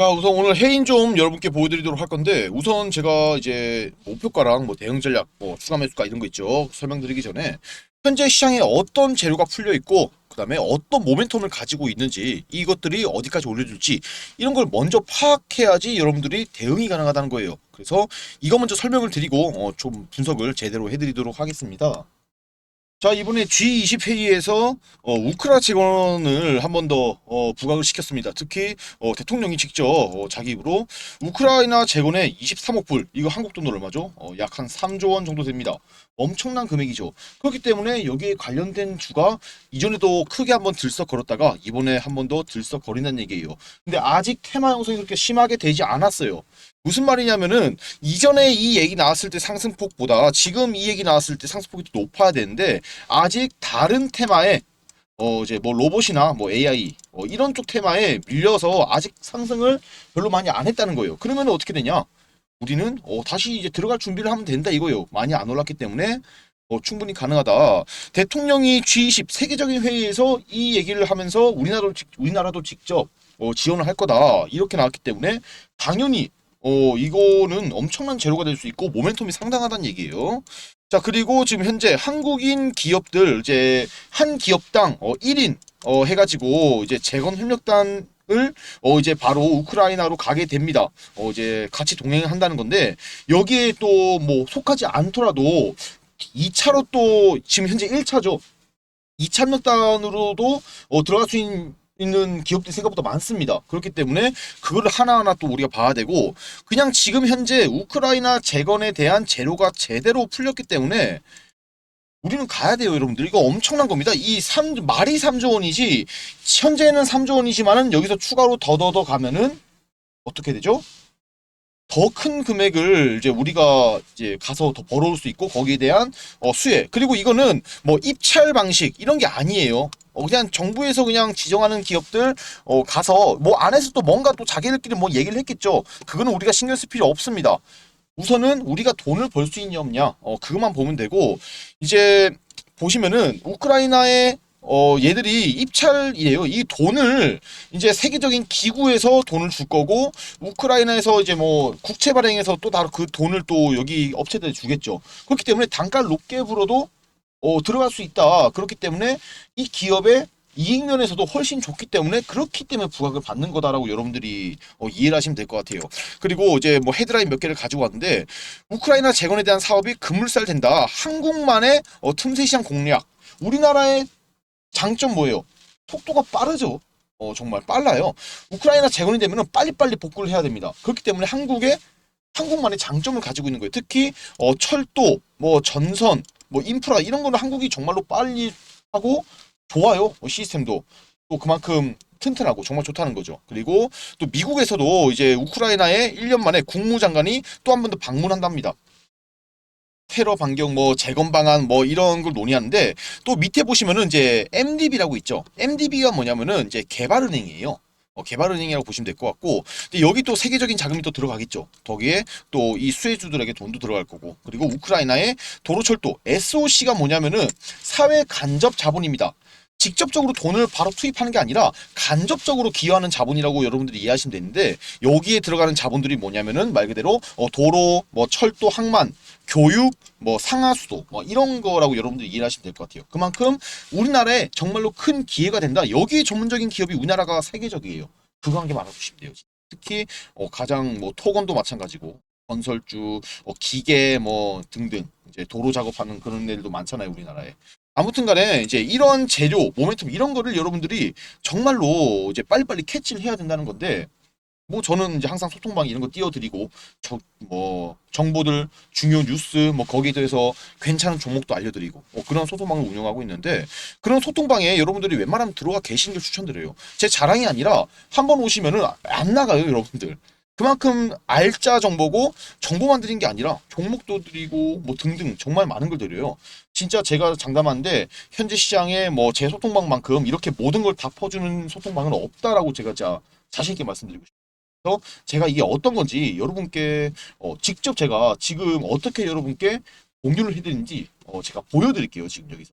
자, 우선 오늘 해인 좀 여러분께 보여드리도록 할 건데, 우선 제가 이제 목표가랑 뭐 대응 전략, 뭐 추가 매수가 이런 거 있죠. 설명드리기 전에, 현재 시장에 어떤 재료가 풀려 있고, 그 다음에 어떤 모멘텀을 가지고 있는지, 이것들이 어디까지 올려줄지, 이런 걸 먼저 파악해야지 여러분들이 대응이 가능하다는 거예요. 그래서 이거 먼저 설명을 드리고, 어, 좀 분석을 제대로 해드리도록 하겠습니다. 자, 이번에 G20 회의에서 어, 우크라 재건을 한 번 더 어, 부각을 시켰습니다. 특히 어, 대통령이 직접 어, 자기 입으로 우크라이나 재건에 23억 불, 이거 한국 돈으로 얼마죠? 어, 약 한 3조 원 정도 됩니다. 엄청난 금액이죠. 그렇기 때문에 여기에 관련된 주가 이전에도 크게 한번 들썩거렸다가 이번에 한 번 더 들썩거린다는 얘기예요. 근데 아직 테마 형성이 그렇게 심하게 되지 않았어요. 무슨 말이냐면은 이전에 이 얘기 나왔을 때 상승폭보다 지금 이 얘기 나왔을 때 상승폭이 더 높아야 되는데 아직 다른 테마에 어 이제 뭐 로봇이나 뭐 AI 어 이런 쪽 테마에 밀려서 아직 상승을 별로 많이 안 했다는 거예요. 그러면 어떻게 되냐? 우리는 어 다시 이제 들어갈 준비를 하면 된다 이거예요. 많이 안 올랐기 때문에 어, 충분히 가능하다. 대통령이 G20 세계적인 회의에서 이 얘기를 하면서 우리나라도 직- 우리나라도 직접 어, 지원을 할 거다 이렇게 나왔기 때문에 당연히 어 이거는 엄청난 재료가 될 수 있고 모멘텀이 상당하다는 얘기예요. 자 그리고 지금 현재 한국인 기업들 이제 한 기업당 어 1인 어 해 가지고 이제 재건 협력단 을 어 이제 바로 우크라이나로 가게 됩니다. 어 이제 같이 동행한다는 건데 여기에 또 뭐 속하지 않더라도 2차로 또 지금 현재 1차죠. 2차 협력단으로도 어 들어갈 수 있는 있는 기업들이 생각보다 많습니다. 그렇기 때문에 그거를 하나하나 또 우리가 봐야 되고 그냥 지금 현재 우크라이나 재건에 대한 재료가 제대로 풀렸기 때문에 우리는 가야 돼요, 여러분들. 이거 엄청난 겁니다. 이 3, 말이 3조 원이지, 현재는 3조 원이지만은 여기서 추가로 더더더 가면은 어떻게 되죠? 더 큰 금액을 이제 우리가 이제 가서 더 벌어올 수 있고 거기에 대한 어, 수혜 그리고 이거는 뭐 입찰 방식 이런 게 아니에요. 어, 그냥 정부에서 그냥 지정하는 기업들 어, 가서 뭐 안에서 또 뭔가 또 자기들끼리 뭐 얘기를 했겠죠. 그거는 우리가 신경 쓸 필요 없습니다. 우선은 우리가 돈을 벌 수 있냐 없냐 어, 그것만 보면 되고 이제 보시면은 우크라이나의 어, 얘들이 입찰이에요. 이 돈을 이제 세계적인 기구에서 돈을 줄 거고 우크라이나에서 이제 뭐 국채 발행해서 또 다른 그 돈을 또 여기 업체들에 주겠죠. 그렇기 때문에 단가를 높게 불어도 어, 들어갈 수 있다. 그렇기 때문에 이 기업의 이익 면에서도 훨씬 좋기 때문에 그렇기 때문에 부각을 받는 거다라고 여러분들이 어, 이해를 하시면 될 것 같아요. 그리고 이제 뭐 헤드라인 몇 개를 가지고 왔는데 우크라이나 재건에 대한 사업이 급물살 된다. 한국만의 어, 틈새 시장 공략. 우리나라의 장점 뭐예요? 속도가 빠르죠. 어, 정말 빨라요. 우크라이나 재건이 되면 빨리빨리 복구를 해야 됩니다. 그렇기 때문에 한국의 한국만의 장점을 가지고 있는 거예요. 특히 어, 철도, 뭐 전선, 뭐 인프라 이런 거는 한국이 정말로 빨리 하고 좋아요. 어, 시스템도 또 그만큼 튼튼하고 정말 좋다는 거죠. 그리고 또 미국에서도 이제 우크라이나에 1년 만에 국무장관이 또 한 번 더 방문한답니다. 테러 반경 뭐 재건 방안 뭐 이런 걸 논의하는데 또 밑에 보시면은 이제 MDB라고 있죠. MDB가 뭐냐면은 이제 개발은행이에요. 어, 개발은행이라고 보시면 될 것 같고, 근데 여기 또 세계적인 자금이 또 들어가겠죠. 거기에 또 이 수혜주들에게 돈도 들어갈 거고, 그리고 우크라이나의 도로철도 SOC가 뭐냐면은 사회 간접 자본입니다. 직접적으로 돈을 바로 투입하는 게 아니라 간접적으로 기여하는 자본이라고 여러분들이 이해하시면 되는데 여기에 들어가는 자본들이 뭐냐면은 말 그대로 어, 도로, 뭐 철도, 항만, 교육, 뭐 상하수도 뭐 이런 거라고 여러분들이 이해하시면 될 것 같아요. 그만큼 우리나라에 정말로 큰 기회가 된다. 여기에 전문적인 기업이 우리나라가 세계적이에요. 그거 한 개만 알아두시면 돼요. 특히 어, 가장 뭐 토건도 마찬가지고 건설주, 어, 기계 뭐 등등 이제 도로 작업하는 그런 애들도 많잖아요 우리나라에. 아무튼 간에 이제 이런 재료, 모멘텀 이런 거를 여러분들이 정말로 이제 빨리빨리 캐치를 해야 된다는 건데 뭐 저는 이제 항상 소통방 이런 거 띄워드리고 저 뭐 정보들 중요 뉴스 뭐 거기에 대해서 괜찮은 종목도 알려드리고 뭐 그런 소통방을 운영하고 있는데 그런 소통방에 여러분들이 웬만하면 들어가 계시는 걸 추천드려요. 제 자랑이 아니라 한 번 오시면은 안 나가요 여러분들. 그만큼 알짜 정보고 정보만 드린 게 아니라 종목도 드리고 뭐 등등 정말 많은 걸 드려요. 진짜 제가 장담하는데 현재 시장에 뭐 제 소통방만큼 이렇게 모든 걸 다 퍼주는 소통방은 없다라고 제가 자 자신 있게 말씀드리고 싶어요. 그래서 제가 이게 어떤 건지 여러분께 어, 직접 제가 지금 어떻게 여러분께 공유를 해드리는지 어, 제가 보여드릴게요 지금 여기서.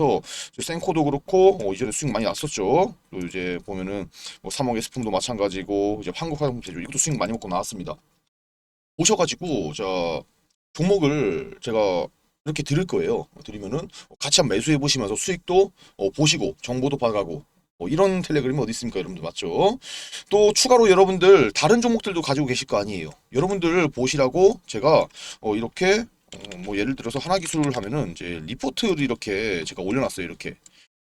어, 그래서 생코도 그렇고 어, 이전에 수익 많이 났었죠. 또 이제 보면은 뭐 3억 S품도 마찬가지고 이제 한국화장품 제조 이것도 수익 많이 먹고 나왔습니다. 오셔가지고 자 종목을 제가 이렇게 드릴 거예요. 드리면은 같이 한번 매수해 보시면서 수익도 어, 보시고 정보도 받아가고 어, 이런 텔레그램이 어디 있습니까, 여러분들 맞죠? 또 추가로 여러분들 다른 종목들도 가지고 계실 거 아니에요. 여러분들 보시라고 제가 어, 이렇게 어, 뭐 예를 들어서 하나 기술을 하면은 이제 리포트를 이렇게 제가 올려놨어요. 이렇게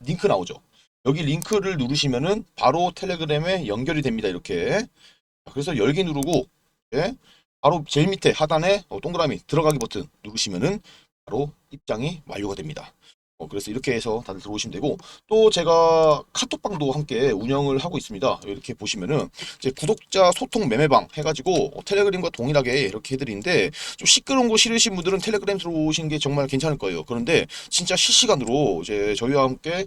링크 나오죠 여기 링크를 누르시면은 바로 텔레그램에 연결이 됩니다. 이렇게. 자, 그래서 열기 누르고 예, 바로 제일 밑에 하단에 어, 동그라미 들어가기 버튼 누르시면은 바로 입장이 완료가 됩니다. 어, 그래서 이렇게 해서 다들 들어오시면 되고 또 제가 카톡방도 함께 운영을 하고 있습니다. 이렇게 보시면은 이제 구독자 소통 매매방 해가지고 어, 텔레그램과 동일하게 이렇게 해드리는데 좀 시끄러운 거 싫으신 분들은 텔레그램 들어오시는 게 정말 괜찮을 거예요. 그런데 진짜 실시간으로 이제 저희와 함께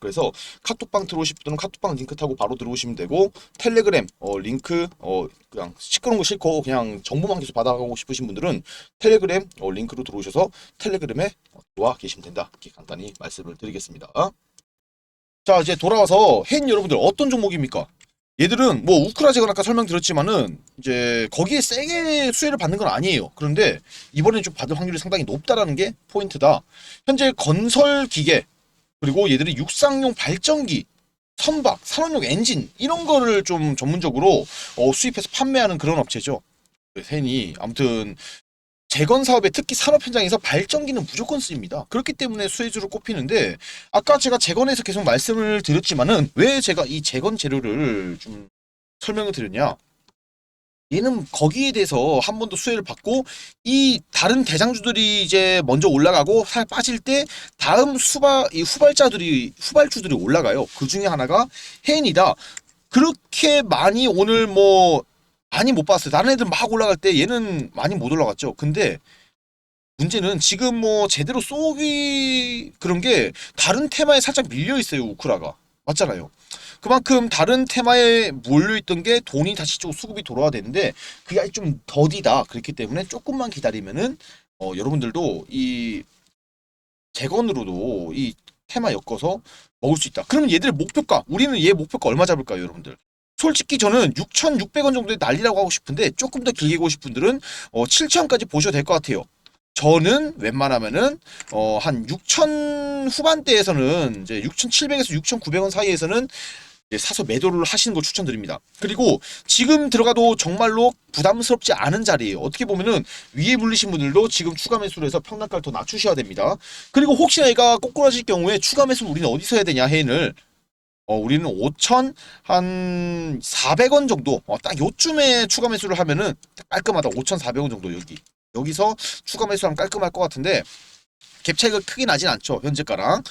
그래서 카톡방 분들은 카톡방 링크 타고 바로 들어오시면 되고 텔레그램 어, 링크 어, 그냥 시끄러운 거 싫고 그냥 정보만 계속 받아가고 싶으신 분들은 텔레그램 어, 링크로 들어오셔서 텔레그램에 어, 들어와 계시면 된다. 이렇게 간단히 말씀을 드리겠습니다. 자 이제 돌아와서 혜인 여러분들 어떤 종목입니까? 얘들은 뭐 우크라 제가 아까 설명드렸지만은 이제 거기에 세게 수혜를 받는 건 아니에요. 그런데 이번엔 좀 받을 확률이 상당히 높다라는 게 포인트다. 현재 건설 기계 그리고 얘들이 육상용 발전기 선박, 산업용 엔진 이런 거를 좀 전문적으로 어, 수입해서 판매하는 그런 업체죠. 센이 아무튼 재건 사업에 특히 산업 현장에서 발전기는 무조건 쓰입니다. 그렇기 때문에 수혜주로 꼽히는데 아까 제가 재건에서 계속 말씀을 드렸지만은 왜 제가 이 재건 재료를 좀 설명을 드렸냐? 얘는 거기에 대해서 한 번 더 수혜를 받고 이 다른 대장주들이 이제 먼저 올라가고 살 빠질 때 다음 수발 이 후발자들이 후발주들이 올라가요. 그 중에 하나가 헨이다. 그렇게 많이 오늘 뭐 많이 못 봤어요. 다른 애들 막 올라갈 때 얘는 많이 못 올라갔죠. 근데 문제는 지금 뭐 제대로 쏘기 그런 게 다른 테마에 살짝 밀려 있어요. 우크라가 맞잖아요. 그만큼 다른 테마에 몰려있던 게 돈이 다시 좀 수급이 돌아와야 되는데 그게 아직 좀 더디다. 그렇기 때문에 조금만 기다리면은 어, 여러분들도 이 재건으로도 이 테마 엮어서 먹을 수 있다. 그러면 얘들 목표가 우리는 얘 목표가 얼마 잡을까요, 여러분들? 솔직히 저는 6,600원 정도의 난리라고 하고 싶은데 조금 더 길게 보실 분들은 어, 7,000원까지 보셔도 될 것 같아요. 저는 웬만하면은 어, 한 6,000 후반대에서는 이제 6,700에서 6,900원 사이에서는 사서 매도를 하시는 걸 추천드립니다. 그리고 지금 들어가도 정말로 부담스럽지 않은 자리예요. 어떻게 보면은 위에 물리신 분들도 지금 추가 매수를 해서 평단가를 더 낮추셔야 됩니다. 그리고 혹시나 얘가 꼬꾸라질 경우에 추가 매수 우리는 어디서 해야 되냐 해인을 어, 우리는 5천 한 400원 정도 어, 딱 요쯤에 추가 매수를 하면은 딱 깔끔하다 5,400원 정도 여기 여기서 추가 매수하면 깔끔할 것 같은데 갭 차이가 크게 나진 않죠 현재가랑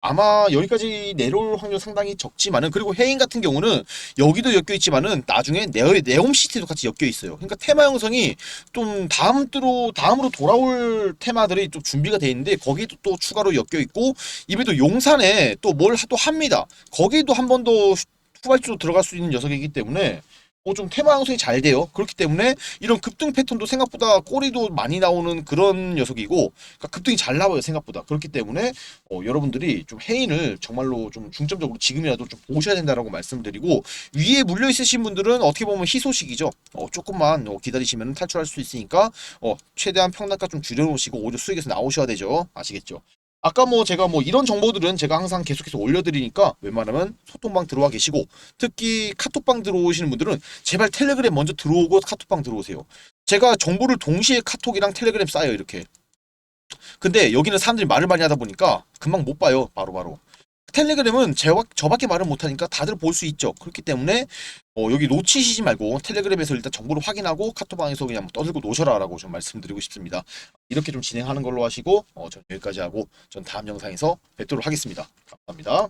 아마 여기까지 내려올 확률 상당히 적지만은 그리고 해인 같은 경우는 여기도 엮여 있지만은 나중에 네오 네옴 시티도 같이 엮여 있어요. 그러니까 테마 형성이 좀 다음 으로 다음으로 돌아올 테마들이 좀 준비가 돼 있는데 거기도 또 추가로 엮여 있고 이번에도 용산에 또 뭘 또 합니다. 거기도 한 번 더 후발주로 들어갈 수 있는 녀석이기 때문에 어, 좀 테마 형성이 잘 돼요. 그렇기 때문에 이런 급등 패턴도 생각보다 꼬리도 많이 나오는 그런 녀석이고 그러니까 급등이 잘 나와요 생각보다 그렇기 때문에 어, 여러분들이 좀 해인을 정말로 좀 중점적으로 지금이라도 좀 보셔야 된다라고 말씀드리고 위에 물려 있으신 분들은 어떻게 보면 희소식이죠. 어, 조금만 어, 기다리시면 탈출할 수 있으니까 어, 최대한 평단가 좀 줄여놓으시고 오히려 수익에서 나오셔야 되죠. 아시겠죠? 아까 뭐 제가 뭐 이런 정보들은 제가 항상 계속해서 올려드리니까 웬만하면 소통방 들어와 계시고 특히 카톡방 들어오시는 분들은 제발 텔레그램 먼저 들어오고 카톡방 들어오세요. 제가 정보를 동시에 카톡이랑 텔레그램 쌓여요 이렇게. 근데 여기는 사람들이 말을 많이 하다 보니까 금방 못 봐요 바로바로. 텔레그램은 제, 저밖에 말을 못하니까 다들 볼 수 있죠. 그렇기 때문에 어, 여기 놓치시지 말고 텔레그램에서 일단 정보를 확인하고 카톡방에서 그냥 뭐 떠들고 노셔라 라고 좀 말씀드리고 싶습니다. 이렇게 좀 진행하는 걸로 하시고 어, 전 여기까지 하고 전 다음 영상에서 뵙도록 하겠습니다. 감사합니다.